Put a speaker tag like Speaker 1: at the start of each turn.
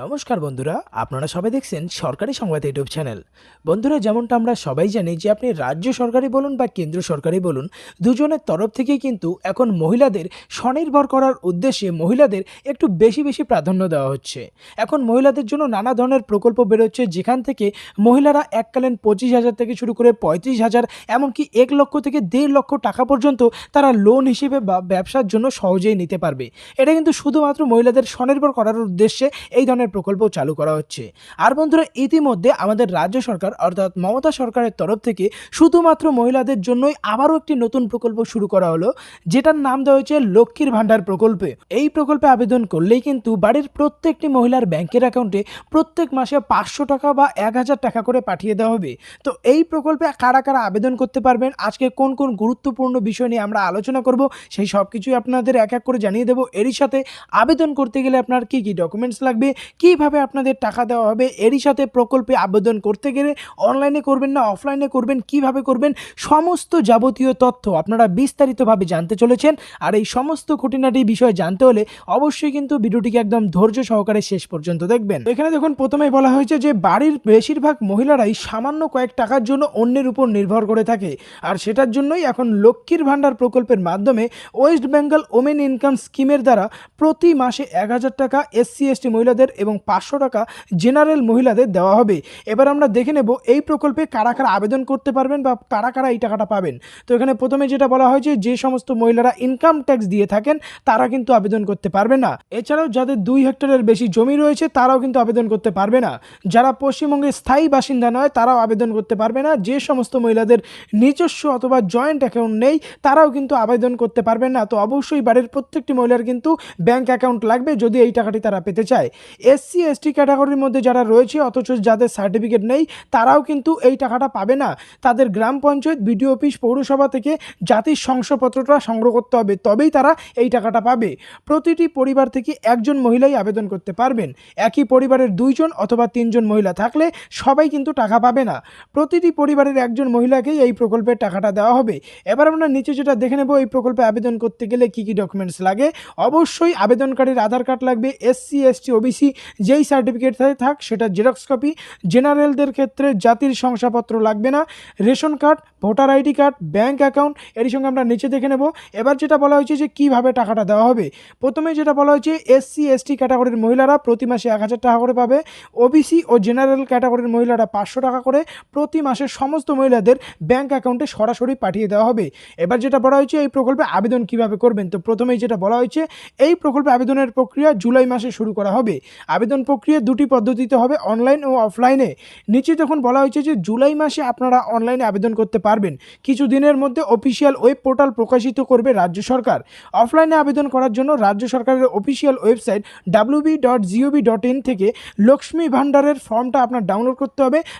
Speaker 1: নমস্কার বন্ধুরা, আপনারা সবাই দেখছেন সরকারি সংবাদ ইউটিউব চ্যানেল। বন্ধুরা, যেমনটা আমরা সবাই জানি যে আপনি রাজ্য সরকারি বলুন বা কেন্দ্র সরকারি বলুন, দুজনের তরফ থেকেই কিন্তু এখন মহিলাদের স্বনির্ভর করার উদ্দেশ্যে মহিলাদের একটু বেশি বেশি প্রাধান্য দেওয়া হচ্ছে। এখন মহিলাদের জন্য নানা ধরনের প্রকল্প বেরোচ্ছে, যেখান থেকে মহিলারা এককালীন পঁচিশ হাজার থেকে শুরু করে পঁয়ত্রিশ হাজার, এমনকি এক লক্ষ থেকে দেড় লক্ষ টাকা পর্যন্ত তারা লোন হিসেবে বা ব্যবসার জন্য সহজেই নিতে পারবে। এটা কিন্তু শুধুমাত্র মহিলাদের স্বনির্ভর করার উদ্দেশ্যে এই ধরনের প্রকল্প চালু করা হচ্ছে। আর বন্ধুরা, ইতিমধ্যে আমাদের রাজ্য সরকার, অর্থাৎ মমতা সরকারের তরফ থেকে শুধুমাত্র মহিলাদের জন্যই আবারও একটি নতুন প্রকল্প শুরু করা হলো, যেটার নাম দেওয়া হয়েছে লক্ষ্মীর ভাণ্ডার প্রকল্পে। এই প্রকল্পে আবেদন করলেই কিন্তু বাড়ির প্রত্যেকটি মহিলার ব্যাংকের অ্যাকাউন্টে প্রত্যেক মাসে পাঁচশো টাকা বা এক হাজার টাকা করে পাঠিয়ে দেওয়া হবে। তো এই প্রকল্পে কারা কারা আবেদন করতে পারবেন? আজকে কোন কোন গুরুত্বপূর্ণ বিষয় নিয়ে আমরা আলোচনা করব, সেই সব কিছুই আপনাদের এক এক করে জানিয়ে দেবো। এরই সাথে আবেদন করতে গেলে আপনার কী কী ডকুমেন্টস লাগবে কীভাবে আপনাদের টাকা দেওয়া হবে? এরই সাথে প্রকল্পে আবেদন করতে গেলে অনলাইনে করবেন না, অফলাইনে করবেন, কীভাবে করবেন? সমস্ত যাবতীয় তথ্য আপনারা বিস্তারিতভাবে জানতে চলেছেন। আর এই সমস্ত খুঁটিনাটি বিষয় জানতে হলে অবশ্যই কিন্তু ভিডিওটিকে একদম ধৈর্য সহকারে শেষ পর্যন্ত দেখবেন। এখানে দেখুন, প্রথমেই বলা হয়েছে যে, বাড়ির বেশিরভাগ মহিলারাই সামান্য কয়েক টাকার জন্য অন্যের উপর নির্ভর করে থাকে। আর সেটার জন্যই এখন লক্ষ্মীর ভাণ্ডার প্রকল্পের মাধ্যমে ওয়েস্ট বেঙ্গল ওমেন ইনকাম স্কিমের দ্বারা প্রতি মাসে এক হাজার টাকা এসসি, এসটি মহিলাদের এবং পাঁচশো টাকা জেনারেল মহিলাদের দেওয়া হবে। এবার আমরা দেখে নেব এই প্রকল্পে কারা কারা আবেদন করতে পারবেন বা কারা কারা এই টাকাটা পাবেন। তো এখানে প্রথমে যেটা বলা হয়েছে যে সমস্ত মহিলারা ইনকাম ট্যাক্স দিয়ে থাকেন, তারা কিন্তু আবেদন করতে পারবে না। এছাড়াও যাদের দুই হেক্টরের বেশি জমি রয়েছে, তারাও কিন্তু আবেদন করতে পারবে না। যারা পশ্চিমবঙ্গের স্থায়ী বাসিন্দা নয়, তারাও আবেদন করতে পারবে না। যে সমস্ত মহিলাদের নিজস্ব অথবা জয়েন্ট অ্যাকাউন্ট নেই, তারাও কিন্তু আবেদন করতে পারবেন না। তো অবশ্যই বাড়ির প্রত্যেকটি মহিলার কিন্তু ব্যাংক অ্যাকাউন্ট লাগবে যদি এই টাকাটি তারা পেতে চায়। এসসি এসটি ক্যাটাগরির মধ্যে যারা রয়েছে, অথচ যাদের সার্টিফিকেট নেই, তারাও কিন্তু এই টাকাটা পাবে না। তাদের গ্রাম পঞ্চায়েত বিডিও অফিস পৌরসভা থেকে জাতির শংসাপত্রটা সংগ্রহ করতে হবে, তবেই তারা এই টাকাটা পাবে। প্রতিটি পরিবার থেকে একজন মহিলাই আবেদন করতে পারবেন। একই পরিবারের দুইজন অথবা তিনজন মহিলা থাকলে সবাই কিন্তু টাকা পাবে না। প্রতিটি পরিবারের একজন মহিলাকেই এই প্রকল্পের টাকাটা দেওয়া হবে। এবার আমরা নিচে যেটা দেখে নেব, এই প্রকল্পে আবেদন করতে গেলে কী কী ডকুমেন্টস লাগে? অবশ্যই আবেদনকারীর আধার কার্ড লাগবে এসসি এসটি ওবিসি যেই সার্টিফিকেট থাক, সেটা জেরক্স কপি জেনারেলদের ক্ষেত্রে জাতির শংসাপত্র লাগবে না। Ration card, voter ID card bank account এর সঙ্গে আমরা নিচে দেখে নেব। এবার যেটা বলা হয়েছে যে কীভাবে টাকাটা দেওয়া হবে। প্রথমে যেটা বলা হয়েছে এসসি এসটি ক্যাটাগরির মহিলারা প্রতি মাসে এক হাজার টাকা করে পাবে। ওবিসি ও জেনারেল ক্যাটাগরির মহিলারা পাঁচশো টাকা করে প্রতি মাসে সমস্ত মহিলাদের ব্যাঙ্ক অ্যাকাউন্টে সরাসরি পাঠিয়ে দেওয়া হবে। এবার যেটা বলা হয়েছে, এই প্রকল্পে আবেদন কীভাবে করবেন? তো প্রথমেই যেটা বলা হয়েছে, এই প্রকল্পে আবেদনের প্রক্রিয়া জুলাই মাসে শুরু করা হবে। আবেদন প্রক্রিয়া দুটি পদ্ধতিতে হবে অনলাইন ও অফলাইনে নিচে যখন বলা হয়েছে যে জুলাই মাসে আপনারা অনলাইনে আবেদন করতে পারবেন, কিছু দিনের মধ্যে অফিসিয়াল ওয়েব পোর্টাল প্রকাশিত করবে রাজ্য সরকার। অফলাইনে আবেদন করার জন্য রাজ্য সরকারের official website WB dot GOB dot in থেকে লক্ষ্মী ভাণ্ডারের ফর্মটা আপনার ডাউনলোড করতে হবে।